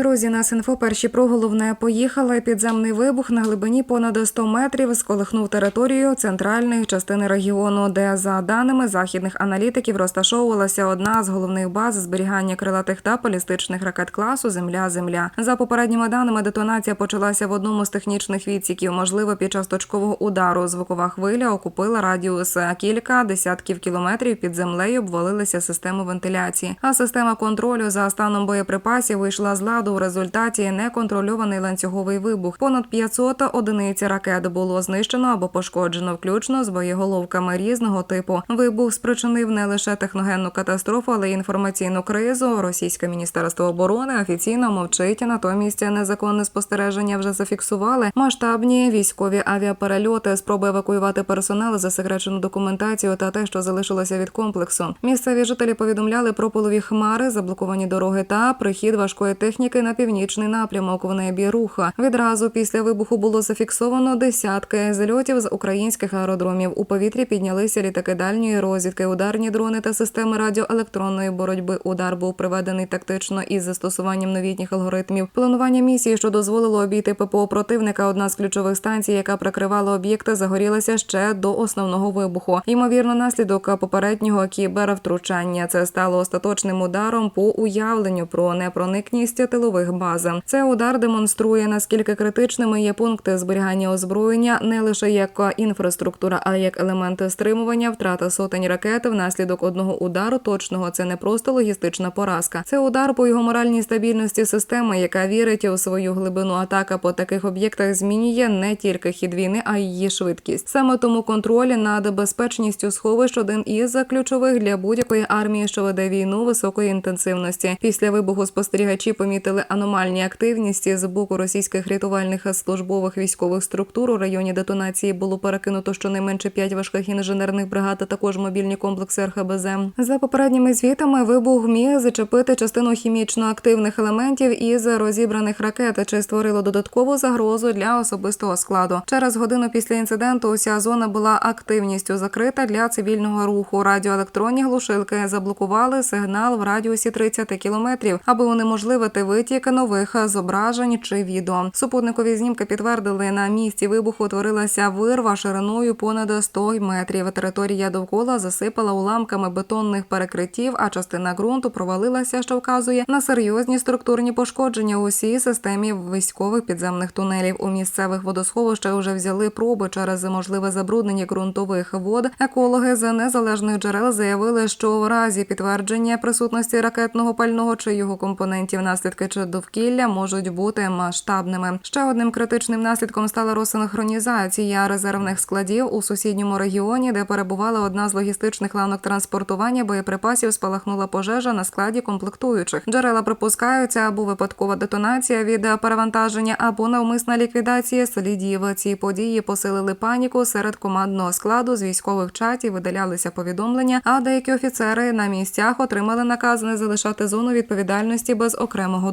Друзі, нас інфо перші про головне поїхали. Підземний вибух на глибині понад 100 метрів сколихнув територію центральної частини регіону, де за даними західних аналітиків розташовувалася одна з головних баз зберігання крилатих та балістичних ракет класу Земля-Земля. За попередніми даними, детонація почалася в одному з технічних відсіків. Можливо, під час точкового удару звукова хвиля окупила радіус кілька десятків кілометрів під землею. Обвалилися системи вентиляції. А система контролю за станом боєприпасів вийшла з ладу. В результаті неконтрольований ланцюговий вибух. Понад 500 одиниць ракет було знищено або пошкоджено, включно з боєголовками різного типу. Вибух спричинив не лише техногенну катастрофу, але й інформаційну кризу. Російське міністерство оборони офіційно мовчить. Натомість незаконне спостереження вже зафіксували масштабні військові авіаперельоти, спроби евакуювати персонал, засекречену документацію та те, що залишилося від комплексу. Місцеві жителі повідомляли про полові хмари, заблоковані дороги та прихід важкої техніки на північний напрямок в небі руха. Відразу після вибуху було зафіксовано десятки зльотів з українських аеродромів. У повітрі піднялися літаки дальньої розвідки, ударні дрони та системи радіоелектронної боротьби. Удар був приведений тактично із застосуванням новітніх алгоритмів. Планування місії, що дозволило обійти ППО противника, одна з ключових станцій, яка прикривала об'єкти, загорілася ще до основного вибуху. Ймовірно, наслідок попереднього кібервтручання. Це стало остаточним ударом по уявленню про непроникність тилових баз. Це удар демонструє наскільки критичними є пункти зберігання озброєння не лише як інфраструктура, а й як елементи стримування, втрата сотень ракет внаслідок одного удару. Точного це не просто логістична поразка. Це удар по його моральній стабільності системи, яка вірить у свою глибину. Атака по таких об'єктах змінює не тільки хід війни, а й її швидкість. Саме тому контроль над безпечністю сховищ один із ключових для будь-якої армії, що веде війну високої інтенсивності. Після вибуху спостерігачі помітили аномальні активності з боку російських рятувальних службових військових структур. У районі детонації було перекинуто щонайменше п'ять важких інженерних бригад, а також мобільні комплекси РХБЗ. За попередніми звітами вибух міг зачепити частину хімічно активних елементів із розібраних ракет, чи створило додаткову загрозу для особистого складу. Через годину після інциденту уся зона була активністю закрита для цивільного руху. Радіоелектронні глушилки заблокували сигнал в радіусі 30 кілометрів, аби унеможливити витік нових зображень чи відео. Супутникові знімки підтвердили, на місці вибуху утворилася вирва шириною понад 100 метрів. Територія довкола засипала уламками бетонних перекриттів, а частина ґрунту провалилася, що вказує на серйозні структурні пошкодження у всій системі військових підземних тунелів. У місцевих водосховищах вже взяли проби через можливе забруднення ґрунтових вод. Екологи з незалежних джерел заявили, що в разі підтвердження присутності ракетного пального чи його компонентів наслідки чи довкілля можуть бути масштабними. Ще одним критичним наслідком стала розсинхронізація резервних складів у сусідньому регіоні, де перебувала одна з логістичних ланок транспортування боєприпасів. Спалахнула пожежа на складі комплектуючих. Джерела припускаються або випадкова детонація від перевантаження, або навмисна ліквідація слідів. Ці події посилили паніку серед командного складу з військових чатів. Видалялися повідомлення. А деякі офіцери на місцях отримали наказ не залишати зону відповідальності без окремого